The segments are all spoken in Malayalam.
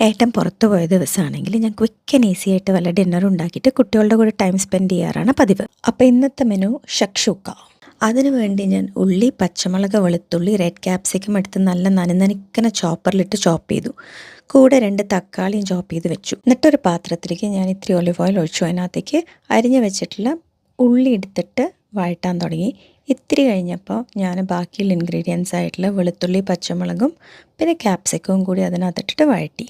ഏട്ടൻ പുറത്തു പോയ ദിവസമാണെങ്കിൽ ഞാൻ ക്വിക്ക് ആൻഡ് ഈസി ആയിട്ട് വല്ല ഡിന്നർ ഉണ്ടാക്കിയിട്ട് കുട്ടികളുടെ കൂടെ ടൈം സ്പെൻഡ് ചെയ്യാറാണ് പതിവ്. അപ്പോൾ ഇന്നത്തെ മെനു ഷക്ഷൂക്ക അതിനു വേണ്ടി ഞാൻ ഉള്ളി പച്ചമുളക് വെളുത്തുള്ളി റെഡ് ക്യാപ്സിക്കം എടുത്ത് നല്ല നനനനിക്കന ചോപ്പറിലിട്ട് ചോപ്പ് ചെയ്തു. കൂടെ രണ്ട് തക്കാളിയും ചോപ്പ് ചെയ്ത് വെച്ചു. എന്നിട്ടൊരു പാത്രത്തിലേക്ക് ഞാൻ ഇത്തിരി ഒലിവ് ഓയിൽ ഒഴിച്ചു. അതിനകത്തേക്ക് അരിഞ്ഞ് വെച്ചിട്ടുള്ള ഉള്ളി എടുത്തിട്ട് വഴട്ടാൻ തുടങ്ങി. ഇത്തിരി കഴിഞ്ഞപ്പോൾ ഞാൻ ബാക്കിയുള്ള ഇൻഗ്രീഡിയൻസ് ആയിട്ടുള്ള വെളുത്തുള്ളി പച്ചമുളകും പിന്നെ ക്യാപ്സിക്കവും കൂടി അതിനകത്തിട്ടിട്ട് വഴറ്റി.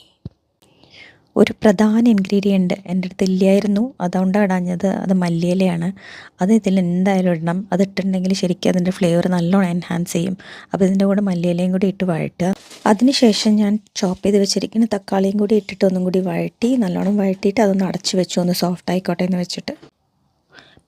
ഒരു പ്രധാന ഇൻഗ്രീഡിയന്റ് എന്റെ അടുത്ത് ഇല്ലായിരുന്നു. അതുകൊണ്ടാണ് അടഞ്ഞത് അത് മല്ലിയിലയാണ്. അത് ഇതിൽ എന്തായാലും ഇടണം. അത് ഇട്ടിട്ടുണ്ടെങ്കിൽ ശരിക്കും അതിന്റെ ഫ്ലേവർ നല്ലോണം എൻഹാൻസ് ചെയ്യും. അപ്പോൾ ഇതിന്റെ കൂടെ മല്ലിയിലയും കൂടി ഇട്ട് വഴറ്റുക അതിനുശേഷം ഞാൻ ചോപ്പ് ചെയ്ത് വെച്ചിരിക്കുന്ന തക്കാളിയും കൂടി ഇട്ടിട്ട് ഒന്നും കൂടി വഴറ്റി നല്ലോണം വഴറ്റിയിട്ട് അതൊന്ന് അടച്ച് വെച്ചു. ഒന്ന് സോഫ്റ്റ് ആയിക്കോട്ടെ എന്ന് വെച്ചിട്ട്.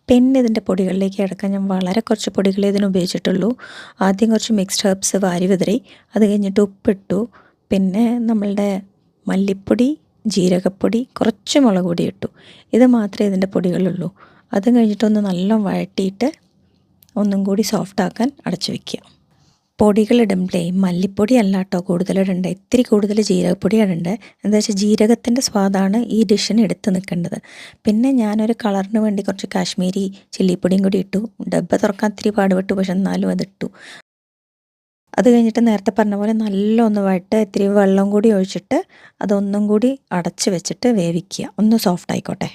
പിന്നെ ഇതിന്റെ പൊടികളിലേക്ക് കിടക്കാൻ ഞാൻ വളരെ കുറച്ച് പൊടികളെ ഇതിന് ഉപയോഗിച്ചിട്ടുള്ളൂ. ആദ്യം കുറച്ച് മിക്സ്ഡ് ഹെർബ്സ് വാരി വിതറി. അത് കഴിഞ്ഞിട്ട് ഉപ്പിട്ടു. പിന്നെ നമ്മളുടെ മല്ലിപ്പൊടി ജീരകപ്പൊടി കുറച്ച് മുളക് പൊടി ഇട്ടു. ഇത് മാത്രമേ ഇതിന്റെ പൊടികളുള്ളൂ. അത് കഴിഞ്ഞിട്ടൊന്ന് നല്ല വഴട്ടിയിട്ട് ഒന്നും കൂടി സോഫ്റ്റ് ആക്കാൻ അടച്ചു വയ്ക്കുക പൊടികളിടുമ്പോഴേ മല്ലിപ്പൊടി അല്ല കേട്ടോ കൂടുതലിടേണ്ടത് ഇത്തിരി കൂടുതൽ ജീരകപ്പൊടി ഇടേണ്ടത്. എന്താ വെച്ചാൽ ജീരകത്തിന്റെ സ്വാദാണ് ഈ ഡിഷിന് എടുത്ത് നിൽക്കേണ്ടത്. പിന്നെ ഞാനൊരു കളറിന് വേണ്ടി കുറച്ച് കാശ്മീരി ചില്ലിപ്പൊടിയും കൂടി ഇട്ടു. ഡബ്ബ തുറക്കാൻ ഇത്തിരി പാടുപെട്ടു പക്ഷെ എന്നാലും അതിട്ടു അത് കഴിഞ്ഞിട്ട് നേരത്തെ പറഞ്ഞ പോലെ നല്ല ഒന്ന് വഴട്ട് ഇത്തിരി വെള്ളം കൂടി ഒഴിച്ചിട്ട് അതൊന്നും കൂടി അടച്ച് വെച്ചിട്ട് വേവിക്കുക. ഒന്ന് സോഫ്റ്റ് ആയിക്കോട്ടെ.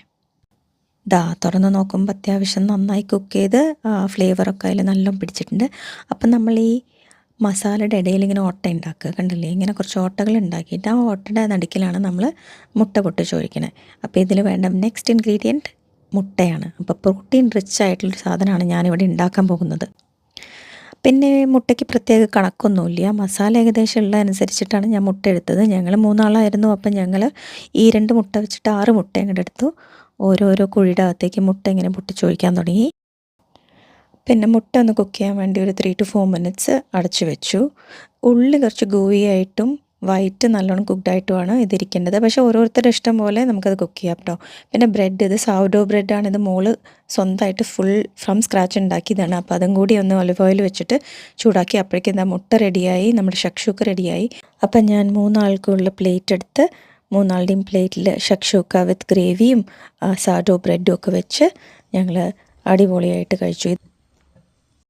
ദാ തുറന്ന് നോക്കുമ്പോൾ അത്യാവശ്യം നന്നായി കുക്ക് ചെയ്ത് ഫ്ലേവറൊക്കെ അതിൽ നല്ലോണം പിടിച്ചിട്ടുണ്ട്. അപ്പം നമ്മൾ ഈ മസാലയുടെ ഇടയിൽ ഇങ്ങനെ ഓട്ട ഉണ്ടാക്കുക കണ്ടില്ലേ? ഇങ്ങനെ കുറച്ച് ഓട്ടകൾ ഉണ്ടാക്കിയിട്ട് ആ ഓട്ടയുടെ നടുക്കിലാണ് നമ്മൾ മുട്ട പൊട്ടിച്ച് ഒഴിക്കണത് അപ്പോൾ ഇതിൽ വേണ്ട നെക്സ്റ്റ് ഇൻഗ്രീഡിയന്റ് മുട്ടയാണ്. അപ്പോൾ പ്രോട്ടീൻ റിച്ച് ആയിട്ടുള്ളൊരു സാധനമാണ് ഞാനിവിടെ ഉണ്ടാക്കാൻ പോകുന്നത്. പിന്നെ മുട്ടയ്ക്ക് പ്രത്യേക കണക്കൊന്നുമില്ല. മസാല ഏകദേശം ഉള്ള അനുസരിച്ചിട്ടാണ് ഞാൻ മുട്ട എടുത്തത്. ഞങ്ങൾ മൂന്നാളായിരുന്നു. അപ്പം ഞങ്ങൾ ഈ രണ്ട് മുട്ട വെച്ചിട്ട് ആറ് മുട്ട ഇങ്ങോട്ട് എടുത്തു. ഓരോരോ കുഴിയുടെ അകത്തേക്ക് മുട്ട ഇങ്ങനെ പൊട്ടിച്ചൊഴിക്കാൻ തുടങ്ങി. പിന്നെ മുട്ട ഒന്ന് കുക്ക് ചെയ്യാൻ വേണ്ടി ഒരു ത്രീ ടു ഫോർ മിനിറ്റ്സ് അടച്ചു വെച്ചു. ഉള്ളി കുറച്ച് ഗോവി ആയിട്ടും വൈറ്റ് നല്ലോണം കുക്ക്ഡായിട്ടുമാണ് ഇതിരിക്കേണ്ടത്. പക്ഷേ ഓരോരുത്തരുടെ ഇഷ്ടം പോലെ നമുക്കത് കുക്ക് ചെയ്യാം കേട്ടോ. പിന്നെ ബ്രെഡ് ഇത് സാവഡോ ബ്രെഡാണ് ഇത് മോൾ സ്വന്തമായിട്ട് ഫുൾ ഫ്രം സ്ക്രാച്ച് ഉണ്ടാക്കിയതാണ്. അപ്പോൾ അതും കൂടി ഒന്ന് ഒലിവ് ഓയിൽ വെച്ചിട്ട് ചൂടാക്കി അപ്പോഴേക്കും എന്താ മുട്ട റെഡിയായി നമ്മുടെ ഷക്ഷൂക്ക് റെഡിയായി അപ്പം ഞാൻ മൂന്നാൾക്കുള്ള പ്ലേറ്റ് എടുത്ത് മൂന്നാളുടെയും പ്ലേറ്റിൽ ഷക്ഷൂക്ക വിത്ത് ഗ്രേവിയും സാഡോ ബ്രെഡും ഒക്കെ വെച്ച് ഞങ്ങൾ അടിപൊളിയായിട്ട് കഴിച്ചു.